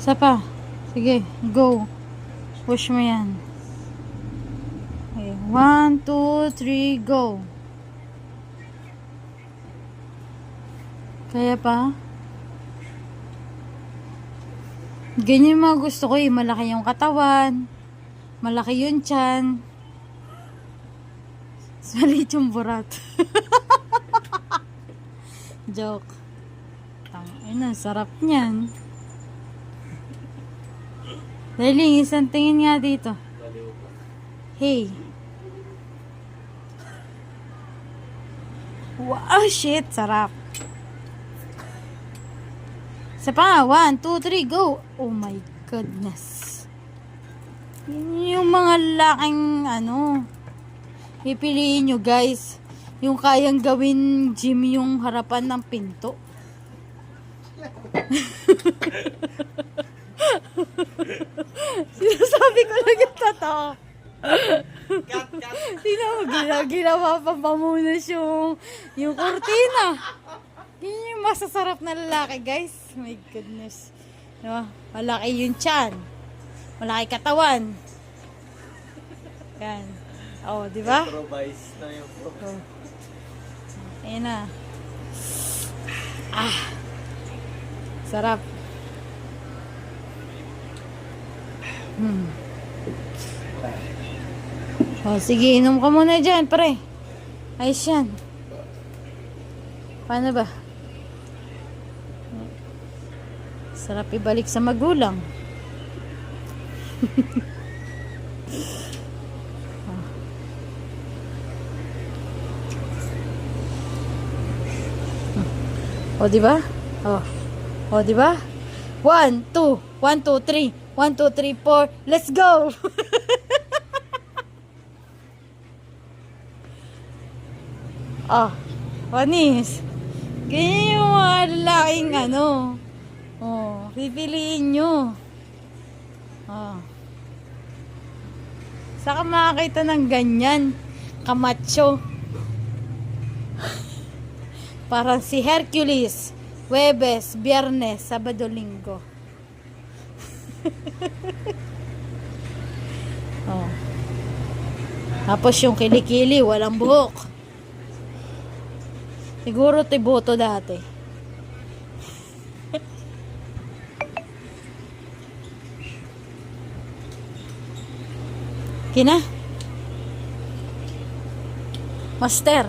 Isa pa. Sige, go. Push mo yan. Okay, one, two, three, go. Kaya pa? Ganyan mga gusto ko eh. Malaki yung katawan. Malaki yung tiyan. Salit yung burat. Joke. Tang, ayun, sarap niyan. Darling, isang tingin nga dito. Hey. Wow, shit, sarap. Isa pa nga, one, two, three, go. Oh my goodness. Yun yung mga laking, ano, pipiliin nyo guys. Yung kayang gawin gym yung harapan ng pinto. Sinasabi ko lang yung totoo. Sino mo ginawa, ginawa pa pamunas yung, yung kurtina. Yun yung masasarap na lalaki, guys. My goodness. No? Malaki yung tiyan. Malaki katawan. Yan. Oh, di ba? Improvise na yung pro. Oh. Ayan na. Ah. Sarap. Hmm. Oh, sige, inom ka muna dyan, pre. Ayos yan. Paano ba? Sarap ibalik sa magulang. O, di ba? O. O, di ba? One, two. One, two, three. One, two, three, four. Let's go! oh. Panis. Ganyan yung mga lalaking ano. Oh, pipiliin nyo. Oh. Saka makakita ng ganyan. Kamacho. Parang si Hercules. Webes, Biyernes, Sabado, Linggo. Oh. Tapos yung kilikili, walang buhok. Siguro tiboto dati. Kina? Master.